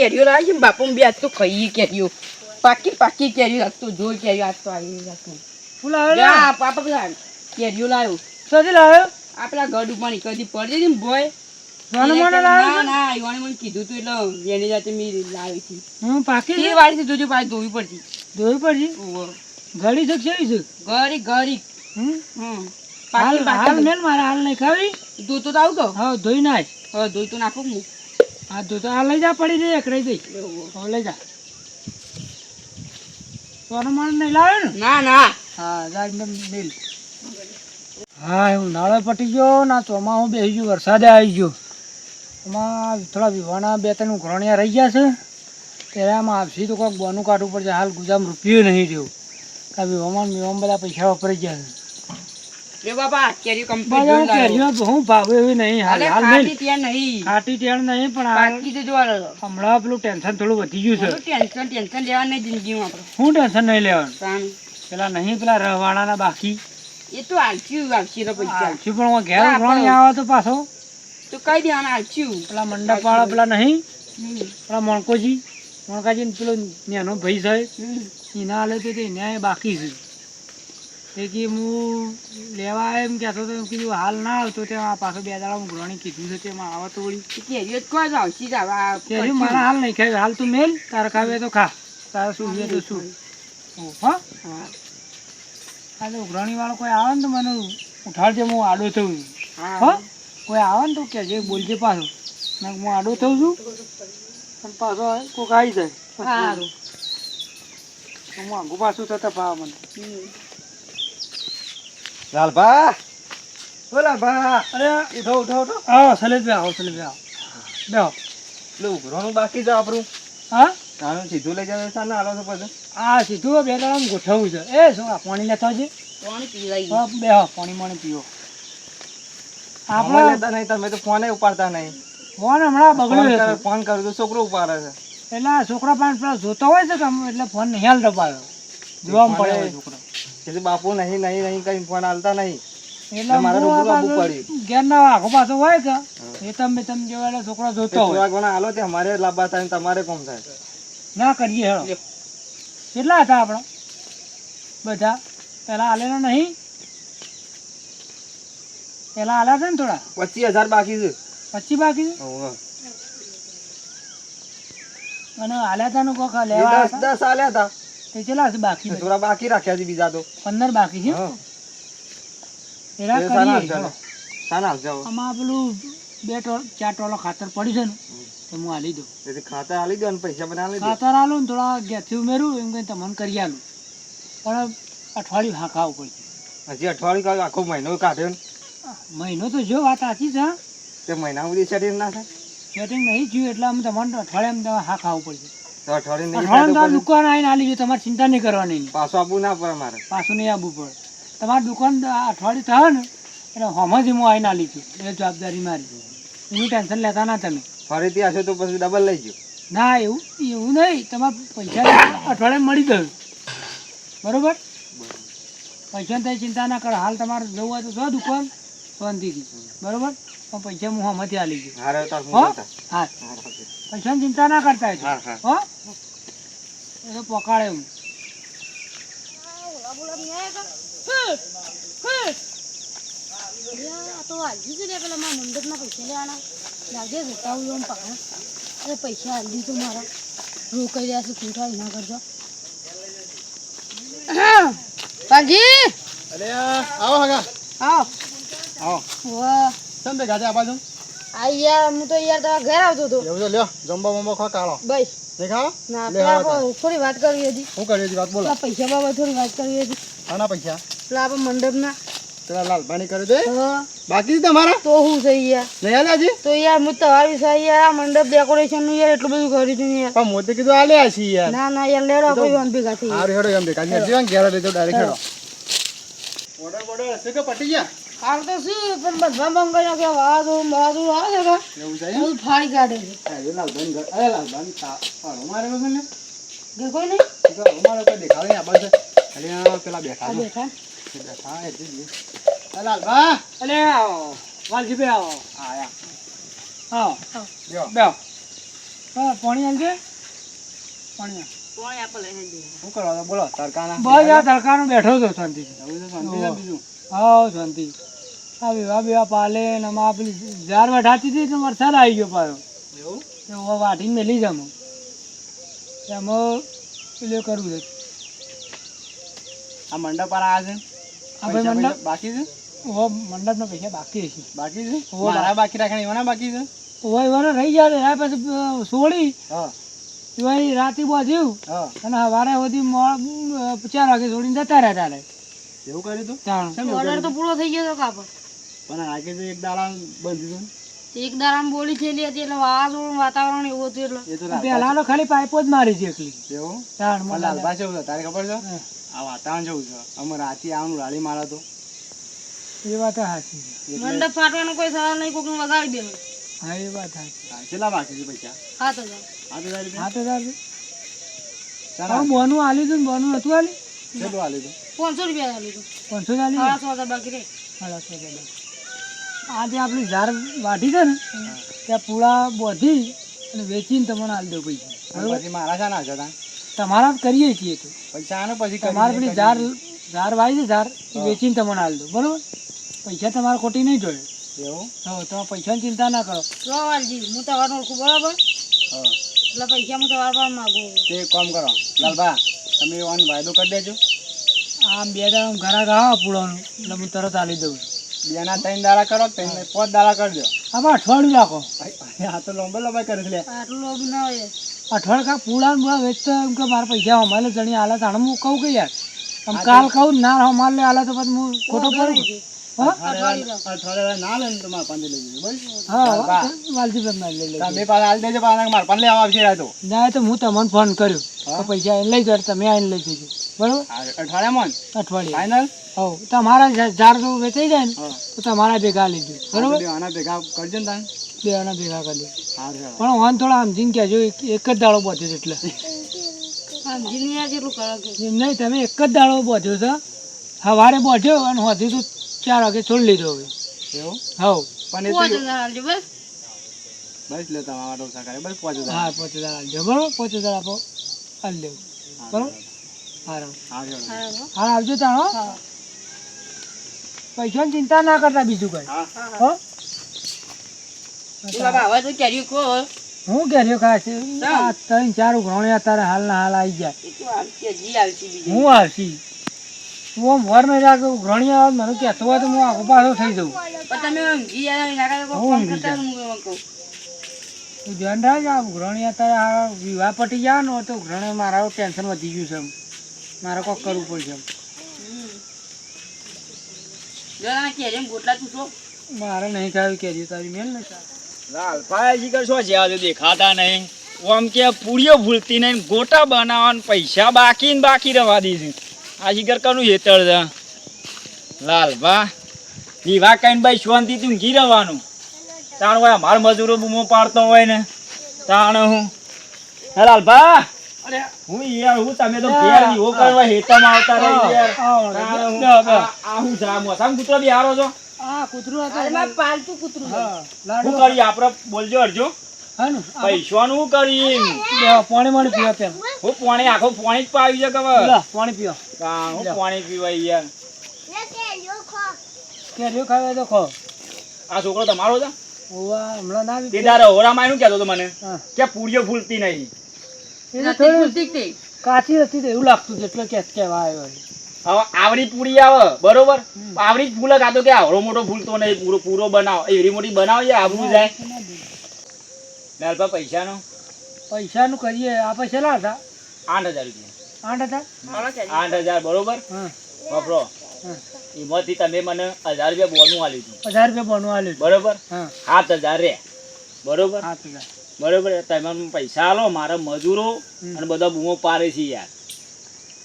કેરીઓ લાવી છે બાપુ બે આજ તો ખાઈએ કેરીઓ. પાકી પાકી કેરીઓ આજ તો જોર કેરીઓ આજ તો આવી રાખું ફૂલ આવે પાપા પેલા કેરીઓ લાવ્યો. સજી લાવ્યો? આપડા ગઢ ઉપર નીકળતી પડી ને બોય નાનો એને મોનો કે લાવ્યો ના છે? ના ઈવાને મને કીધું તું એટલે એની જાતે મેં લાવી હતી. હું પાકી વાળી જોજો પાછી ધોવી પડતી. પડશે ઓહો. ઘડી છે કેવી છે? ગરી ગરી હમ? હાલ હાલ મેલ મારે હાલ નહીં ખાવી. ધોતો તો આવતો હા ધોઈ નાખ. હા ધોઈ તો નાખું હું હા તો આ લઈ જા પડી જઈ એકરાઈ દઈ હવે લઈ જા. સોનો માણ નહીં લાવે ને? ના ના. હા જાગ ને મિલ. હા હું નાળો પટી ગયો ના ચોમાસું બેસી ગયું વરસાદે આવી ગયો. એમાં થોડા વિવાના બે ત્રણ ઉઘરણિયા રહી ગયા છે. ત્યારે આમાં આપસી તો કોઈક બોનું કાઢવું પડશે. હાલ ગુજામ રૂપિયું નહીં રહ્યું. કારણ વિવામાં વિવામાં બધા પૈસા વપરાઈ ગયા છે. રે બાબા કેરી કમ્પ્લીટ જોઈ લાવ્યો. કેરીઓ બહુ ભાવે એવી નહીં હાલ હાલ નહીં. ત્યાં નહીં. ખાટી ટેણ નહીં પણ બાકી તો જોવા હમણાં પેલું ટેન્શન થોડું વધી ગયું છે. ટેન્શન ટેન્શન લેવા નહીં જિંદગીમાં આપણે. શું ટેન્શન નહીં લેવાનું? પેલા નહીં પેલા રહેવાના બાકી. એ તો આલચ્યું આલચી તો પૈસા આલચ્યું પણ હું ઘેર હા, આવે તો પાછો. તો કઈ દેવાના આલચ્યું પેલા મંડપ વાળા પેલા નહીં. પેલા મણકોજી. મણકાજી ને પેલો નેનો ભાઈ સાહેબ એના હાલે તો એને બાકી છે. તે કે હું લેવા એમ કહેતો તો એમ કીધું હાલ ના આવતો તે પાછો બે દાડા ઉઘરણી કીધું છે તેમાં આવે તો વળી કેરીઓ જ કોઈ આવશે જ આવા. મારા હાલ નહીં ખાવી હાલ તું મેલ તારે ખાવે તો ખા તારે શું છે તો શું હા હા, આજે ઉઘરાણી વાળો કોઈ આવે ને તો મને ઉઠાડજે હું આડો થઉં હા. હા કોઈ આવે ને તો કહેજે બોલજે પાછો ના હું આડો થઉં છું પણ પાછો કોઈક આવી જાય સારું. તો હું આગું પાછું થતા ભાવ મને. લાલભા? ઓ લાલભા અરે ઉઠો ઉઠો ઉઠો. આવો સલેજભાઈ આવો સલેજભાઈ આવો. બેહો. પેલું ઉઘરાણું બાકી છે આપણું. હા? આનું સીધું લઈ જાય સાને હાલો છો પછી આ સીધું બે દાડા ગોઠવવું છે. એ શું આ પાણી લેતા છે પાણી પીવાઈ ગયું. હા, બેહો પાણી માણી પીવો. આપણે લેતા નહીં તમે તો ફોને ઉપાડતા નહીં. ફોન હમણાં ફોન બગડ્યો કર- ફોન કરું તો છોકરો ઉપાડે છે. એટલે છોકરા પાસે પેલા જોતો હોય છે કે એટલે ફોન નહીં હાલતો પાડો જોવા પડે. છોકરો. એટલે બાપુ નહીં નહીં નહીં કઈ ફોન હાલતા નહીં. એટલે મારે રૂબરૂ આવવું પડ્યું. ઘેરના આખો પાછો હોય કે? એ તમે તમે જેવા છોકરો જોતો હોય. થોડા હાલો તે અમારે લાભા થાય ને તમારે કોમ થાય? ના કરીએ હેળો કેટલા હતા આપણા? બધા? પેલા આલેલા નહીં? પેલા આલ્યા છે ને થોડા? પચીસ હજાર બાકી છે. પચી બાકી છે? અને આલ્યા હતા ને કોક લેવા દસ આલ્યા હતા. તે કેટલા છે બાકી થોડા બાકી રાખ્યા છે બીજા તો. પંદર બાકી છે? એરા કરીએ. સાના હાલશે આમાં પેલું બે ટોલ ચાર ટોલો ખાતર પડી છે ને તો હું દઉં. ખાતર હાલી દઉં ને પૈસા હાલી ખાતર આલું ને થોડા ગેસથી ઉમેરું એમ કઈ તમને કરી આલું. પણ અઠવાડિયું હા ખાવું પડશે. હજી અઠવાડિયું આખો મહિનો કાઢ્યો ને? મહિનો તો જો વાત સાચી છે તે મહિના સુધી સેટિંગ ના થાય? સેટિંગ નહીં જોયું એટલે અમે તમારે અઠવાડિયામાં હા ખાવું પડશે. તો અઠવાડિયું નહીં થાય તમારે દુકાન આવીને આલી જો તમારે ચિંતા નહીં કરવાની. પાછું આપવું ના પડે મારે. પાછું નહીં આવવું પડે. તમારી દુકાન અઠવાડિયું થાય ને એટલે હું આવીને આ લીધું એ જવાબદારી મારી. એનું ટેન્શન લેતા ના તમે. ફરીથી આવશો તો પછી ડબલ લઈ ગયો. ના એવું એવું નહીં. તમારે પૈસા અઠવાડિયે મળી ગયું. બરોબર? પૈસાની તમે ચિંતા ના કરો. હાલ તમારે જવું હોય તો જો દુકાન. શાંતિથી બરોબર? પણ પૈસા હું હમણાંથી આલી ગયું. હારે તાર હો હા? પૈસાની ચિંતા ના કરતા હા. હા હો એ તો પકાડે હું. તો હાલજી છે ને પેલા મારા મંડપના પૈસા લેવાના લાગે જતા એમ. પાછા અરે પૈસા હાલજી તો મારા રોકાઈ રહ્યા છે ખોટા ના કરજો અરે આવો હગા. આવો. આવો કેમ બે ગાજે આ બાજુ? આ યાર હું તો યાર તમારા ઘર આવતો હતો. એવું છે લ્યો જમવા બમવા ખા કાળો બસ. દેખા ના પેલા થોડી વાત કરવી હતી. હું કરી હતી વાત? બોલો. પૈસા બાબત થોડી વાત કરવી હતી. આના પૈસા? પેલા આપણે મંડપના. પેલા લાલભાની કર્યું તે હા. બાકી છે તમારા? તો હું છે યાર. નહીં આલે હજી? તો યાર હું તમારી વિશે યાર આ મંડપ ડેકોરેશનનું યાર એટલું બધું કર્યું હતું યાર. પણ મોતે કીધું આલ્યા છીએ યાર. ના ના યાર લેડો કોઈ વાન ભેગા થઈ સારું હેડો એમ ભેગા હજી વાંગ ઘેર ડાયરેક્ટ હેડો. ઓર્ડર બોર્ડર હશે કે પટી ગયા? હાલ તો શું પણ બધા બંગાઈ કે વાદળું વાદળું આવે છે કે એવું છે એવું ફાડી કાઢે છે. અરે લાલભાઈ ઘર અરે લાલભાઈ પાડો મારે વગર ને. ઘર કોઈ નહીં? તો અમારે કોઈ નહીં આ બાજુ. અરે પેલા બેઠા બેઠા? બેઠા એ જ અરે લાલભા! અલે આવો. વાલજી બે આવો. આયા હા બેહો હા પાણી આલજે. પાણી જઈએ શું કરવા બોલો તડકાના. બસ આ તડકાનો બેઠો છો શાંતિ છે બીજું હા શાંતિ. આ વિવાહ વિવાહ પાલે ને આમાં પેલી ઝાર વઢાતી હતી તો વરસાદ આવી ગયો પાયો એવું? તો વાટીને મેલી જામ એમાં પેલું કરવું છે. આ મંડપ પર આવ્યા છે? આ ભાઈ મંડપ? બાકી છે? ઓ મંડપના પૈસા બાકી છે બાકી છે? મારા બાકી રાખે એવાના બાકી છે? ઓય વરે રહી જાય આ પછી સોળી. હા. રાતે બાજ્યું અને સવારે સુધી ચાર વાગે છોડીને જતા રહ્યા તારે. એવું કર્યું તું? ઓર્ડર તો પૂરો થઈ ગયો કાપડ. પણ આજે તો એક દાડા બંધ હતું એક દાડા બોલી થયેલી હતી એટલે વાવાઝોડું વાતાવરણ એવું હતું એટલે. પેલા તો ખાલી પાઇપો જ મારી છે એકલી. એવું? લાલબા છે તારે ખબર છે? આ વાતાવરણ જેવું છે. અમે રાતે આવવાનું રાડી મારા તો. એ વાત સાચી મંડપ ફાટવાનો કોઈ સવાલ નહીં કોકને વગાડી દેવું હા એ વાત સાચી કેટલા બાકી છે પૈસા? સાત હજાર. સાત હજાર સાત હા તો તારે ચાલો હા બોનું આલ્યું હતું બોનું હતું આલ્યું? કેટલું આલ્યું તું? પાંચસો રૂપિયા ચાલી હતું પાંચસો જ આલ્યું સાડા સો બાકી રે સાડા સો રૂપિયા. આ આપણી ઝાર વાઢી છે ને ત્યાં પૂળા બોધી અને વેચીને તમને આલી દો પૈસા. પછી મારા શા ના હતા તમારા જ કરીએ છીએ તો. પૈસા આને પછી તમારે પેલી ઝાર ઝાર વાવી છે ઝાર વેચીને તમને આલી દો બરોબર? પૈસા તમારે ખોટી નહીં જોડે. એવું? હા તમે પૈસાની ચિંતા ના કરો. જો વાલજી હું તમારું ઓળખું બરાબર? હા. એટલે પૈસા હું તમારા પાસે માગું. તે એક કામ કરો. લાલભા તમે ઓન વાયદો કરી દેજો. આમ બે દાડા ઘરા ગાવા પૂળાનું એટલે હું તરત આલી દઉં. બેના ત્રણ દાડા કરો ત્રણ પાંચ દાડા કરજો. આમાં અઠવાડિયું રાખો આ તો લોંબે લોંબે કરે છે લે. આટલું લોભ ના હોય. અઠવાડિયું કા પૂળા ને વેચતો એમ કે મારા પૈસા અમારે જણી હાલત તાણે હું કહું કે યાર? આમ કાલ કહું ને અમારે લે આલે તો પછી હું ખોટો પડું તમે તમને ફોન કર્યો. પૈસા એને લઈ જાવ તમે આવીને લઈ જજો. બરોબર? અઠવાડિયામાં અઠવાડિયે. ફાઇનલ હવ તમારા ઝાડ જો વેચાઈ જાય ને તો તમારા ભેગા લીધું બરોબર? આના ભેગા કરજો ને તાન બે આના ભેગા કરી દો. હા ચાલો પણ વાન થોડા સમજીને કહેજો એક એક જ દાડો પહોંચ્યો એટલે. સમજીને જેટલું કરો કે? એમ નહીં તમે એક જ દાડો પહોંચ્યો છે. સવારે પહોંચ્યો અને હોધી તું ચાર વાગે છોડી લીધો હવે. એવું? હવ. પણ એ પાંચ તો હજાર આલજો બસ. બસ લે તમારા બસ પાંચ હા પાંચ હજાર બરોબર? પાંચ હજાર આપો. દેવું. બરોબર. હા આવજો તાણો હા. પૈસાની ચિંતા ના કરતા બીજું કઈ. હા. હો હવે તો કેરી ખો હું. ઘેર્યો ખાસ ત્રણ ચાર હાલ ના હાલ આવી તો બીજું. હું આવશી. હું આમ વર મેં રાખ ઉઘરણી આવે મને કહેતો હોય તો હું આખો પાછો થઈ જાઉં. તું ધ્યાન રાખ આ ઉઘરણી અત્યારે આ વિવાહ પટી ગયા ને તો ઉઘરણી મારા ટેન્શન વધી ગયું છે એમ. મારે કોક કરવું પડશે. કેરી તું મારે નહીં ખાવી કે તારી મેલ ને લાલભાઈ જીગર શું છે આજે દેખાતા નહીં. આમ કે પૂરીઓ ભૂલતી નહીં ગોટા બનાવવાના પૈસા બાકી ને બાકી રવા દીધી. આ જીગર કનું હેતળ છે. લાલભા વિવાહ કઈને ભાઈ શાંતિથી ઊંઘી રહેવાનું તાણ હોય અમાર મજૂરો બૂમો પાડતો હોય ને. તાણ હું. હે લાલભા હું યાર હું તમે તો ઘેર વિવો કરવા હેતમાં આવતા રહી યાર. આ હું જા મોસામ કૂતરો બી હારો છો? આ કૂતરો હતો. એમાં પાલતુ કૂતરો હા શું કરી આપણે બોલજો અરજો હા. ને પૈસાનું શું કરી પાણી માણી પીવા પેમ હું પાણી આખો પાણી જ પાવી છે ખબર? પાણી પીવા હા, હું પાણી પીવાય યાર. કેરીઓ ખાવા તો ખો. આ છોકરો તમારો છે? ઓવા હમણાં ના તે દારે ઓરામાં એનું કહેતો તો મને કે પૂરીઓ ભૂલતી નહીં. તો થોડી તે. કાચી હતી એવું લાગતું હતું એટલે કે કહેવા આવ્યો હવે આવડી પૂરી આવે બરોબર? આવડી જ ફૂલ કાતો કે આવડો મોટો ફૂલતો નહીં પૂરો પૂરો બનાવો એવી મોટી બનાવો છે આવડું જાય. લાલપા પૈસાનો? પૈસાનું કરીએ આ પૈસા લા હતા. આઠ હજાર રૂપિયા. આઠ હજાર આઠ હજાર બરોબર? હા. વાપરો. એમાંથી તમે મને હજાર રૂપિયા બોનું આપ્યું હજાર રૂપિયા બોનું આલ્યું બરોબર? સાત હજાર રે. બરોબર? સાત હજાર. બરોબર તમે પૈસા આલો મારા મજૂરો અને બધા બૂમો પારે છે યાર.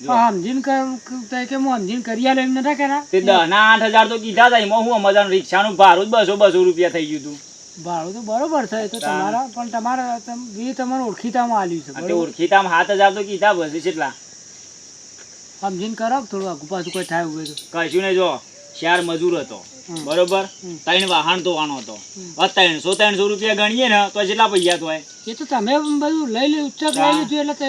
સમજીને કે હું સમજીને કરી આલે એમ નતા કરા તે દહના આઠ હજાર તો કીધા હતા એમાં હું અમારા રિક્ષાનું ભાડું જ બસો બસો રૂપિયા થઈ ગયું હતું. ભાડું તો બરોબર છે તો તમારા પણ તમારા એ તમારે ઓળખીતામાં આલ્યું છે ઓળખીતામાં સાત હજાર તો કીધા બસ કેટલા સમજીને કરો થોડું આગુ પાછું કોઈ થાય તો. કશું નહીં જો. ચાર મજૂર હતો. બરોબર? ત્રણ વાહન ધોવાનો હતો. ત્રણસો ત્રણસો રૂપિયા ગણીએ ને તો જેટલા પૈસા તો એ તો તમે બધું લઈ લી ઉચ્ચક લઈ લીધું એટલે તે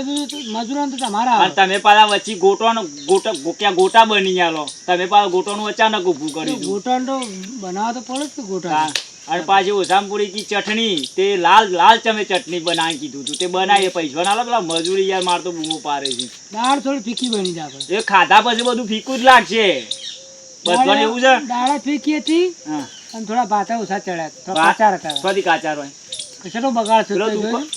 મજૂરો તો તમારા તમે પાછા વચ્ચે ગોટોનો ગોટા ગોટા બની આલો. તમે પાછા ગોટોનું અચાનક ઊભું કર્યું દીધું. ગોટા તો બનાવવા તો પડે કે ગોટા અને પાછી ઓસામપુરી કી ચટણી તે લાલ લાલ ચમે ચટણી બનાવી કીધું હતું તે બનાવી પૈસા ના પેલા મજૂરી યાર માર તો બૂમો પારે છે. દાળ થોડી ફીકી બની જાય એ ખાધા પછી બધું ફીકું જ લાગશે. બધાને એવું છે? દાળ ફીકી હતી અને થોડા ભાતા ઓછા ચડ્યા થોડા કાચાર હતા. સ્વાદી કાચાર હોય. કશેનો બગાડ થતો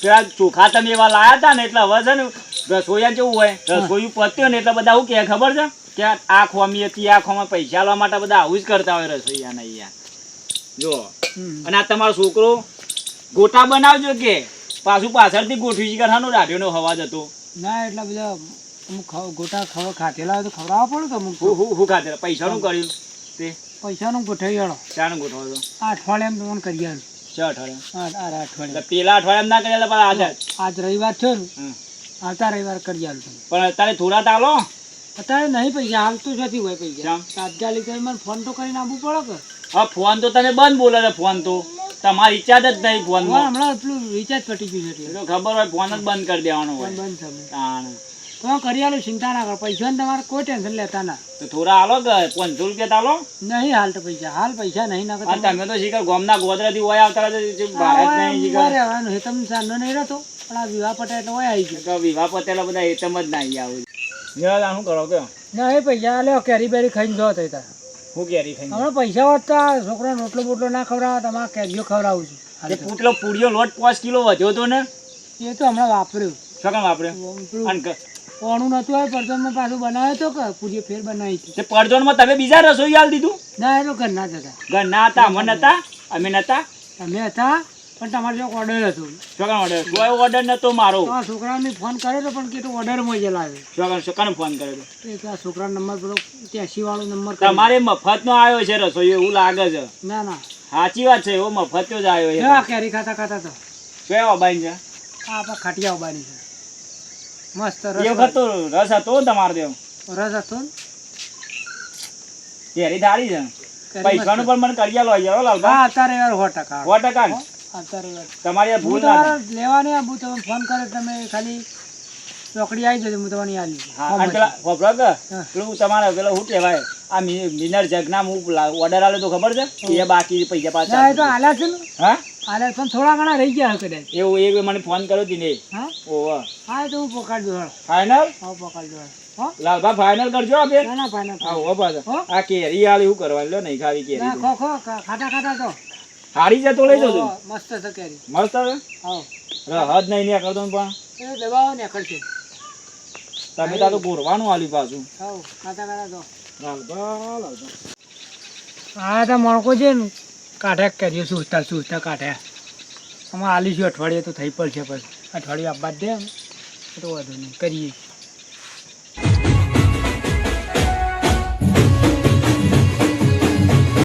પેલા ચોખા તમે એવા લાયા હતા ને એટલે હવે છે ને રસોઈયા કેવું હોય. રસોઈ પત્યો ને એટલે બધા શું કે ખબર છે? કે આ ખોમી હતી આ ખોમાં પૈસા લેવા માટે બધા આવું જ કરતા હોય રસોઈયા ને અહીંયા જો અને આ તમારો છોકરો ગોટા બનાવજો કે પાછું પાછળથી ગોઠવી કરવાનો રાઢ્યોનો અવાજ હતો. ના એટલા બધા અમુક ગોટા ખાવા ખાધેલા હોય તો ખવડાવવા પડે કે અમુક હું હું હું ખાતે પૈસાનું કર્યું તે? પૈસાનું ગોઠવી હેડો. ચાનું ગોઠવો આ અઠવાડિયામાં તમને કરી આવ્યું છ અઠવાડિયા? આ આ અઠવાડિયા. પેલા અઠવાડિયામાં ના કર્યા પણ આજે આજ રવિવાર છે ને આવતા રવિવાર કરી આવ્યું તમે. પણ અત્યારે થોડા તાલો અત્યારે નહીં પૈસા હાલતું નથી હોય પૈસા? તાત્કાલિક મને ફોન તો કરીને આપવું પડે કે? હા ફોન તો તને બંધ બોલે છે ફોન તો. તમારી રિચાર્જ જ નહીં ફોન હમણાં એટલું રિચાર્જ પટી ગયું છે એટલે. ખબર હોય ફોન જ બંધ કરી દેવાનો હોય. બંધ થાય. તો કરી ચિંતા ના કરો. પૈસા તમારે કોઈ ટેન્શન લેતા ના. તો થોડા હાલો પાંચસો રૂપિયા તાલો? નહીં હાલ તો પૈસા. હાલ પૈસા નહીં ના તમે તો શીખર ગોમના ગોદરાથી હોય આવતા ભારત નહીં શીખર રહેવાનું. હે તમને સાંજનો નહીં રહેતો પણ આ વિવાહ પટાય એટલે હોય આવી ગયો વિવાહ પતેલા બધા એતમ જ ના આવી. આવું શું કરો કે? ના એ પૈસા લ્યો કેરી બેરી ખાઈને જો થઈ હું કેરી ખાઈ હમણાં પૈસા વધતા છોકરાને રોટલો બોટલો ના ખવડાવે તમારે કેરીઓ ખવડાવું છું. તે તો. પૂટલો પૂડીઓ લોટ પાંચ કિલો વધ્યો તો ને? એ તો હમણાં વાપર્યું. શું કામ વાપરે કોણું નતું આવે પડતરમાં પાછું બનાવ્યો તો કે પૂરી ફેર બનાવી છે તે પડદોનમાં તમે બીજા રસોઈ આલ દીધું? ના એ તો ઘરના જ હતા. ઘરના હતા અમે નતા અમે નતા? અમે હતા પણ તમારે જો ઓર્ડર હતો. છોકરા ઓર્ડર કોઈ ઓર્ડર નતો મારો. હા છોકરાને ફોન કર્યો પણ કીધું ઓર્ડરમાં જ લાવ્યો. છોકરા કામ ફોન? એ તો આ છોકરા નંબર પેલો ત્યાંસી વાળો નંબર તમારે મફતનો આવ્યો છે રસોઈ એવું લાગે છે. ના ના. સાચી વાત છે એવો મફત જ આવ્યો છે. કેરી ખાતા ખાતા તો. કયો બાઈ છે આ ખાટિયા ઉભાની છે. મસ્ત એ રસ વખત તો રસ હતો તમારે દેવ રસ હતો તેરી દાડી છે. પૈસાનું પણ મને કરી લો યાર હો લાલબા હા અત્યારે યાર સો ટકા. સો ટકા ને અત્યારે તમારી આ ભૂલ ના લેવાની આ હું તમે ફોન કરે તમે ખાલી ચોકડી આવી જજો હું તમને આલી હા અને પેલા હોભળો કે હા. પેલું તમારે પેલો શું કહેવાય આ મિનર જગના હું ઓર્ડર આલ્યો તો ખબર છે? એ બાકી પૈસા પાછા ના એ તો આલ્યા છે ને. હા? આલ્યા પણ થોડા ઘણા રહી ગયા હશે કદાચ. એવું એક મને ફોન કર્યો હતી ને હા? ઓવા હા તો હું પકડજો ફાઈનલ હા પકડજો લાલભા ફાઈનલ કરજો આપે ના ના ફાઈનલ હા હો? પાછા આ કેરી આલી હું કરવાની લો નહીં ખાવી કેરી ખો ખો ખાતા ખાતા તો. હારી જતો લઈ જજો. મસ્ત છે કેરી. મસ્ત છે? હા. હદ નહીં ને કરતો પણ. એ દબાવો ને કરશે તમે તાર તો ગોરવાનું આલી પાછું. હા ખાતા ખાતા તો. લાલભા લાલભા. હા તો મણકો છે ને. કાઢ્યા કરીએ સુસ્તા સુસ્તા કાઢ્યા આમાં આલીશું અઠવાડિયે તો થઈ પડશે પછી અઠવાડિયે આપવા દે. તો વાંધો નહીં, કરીએ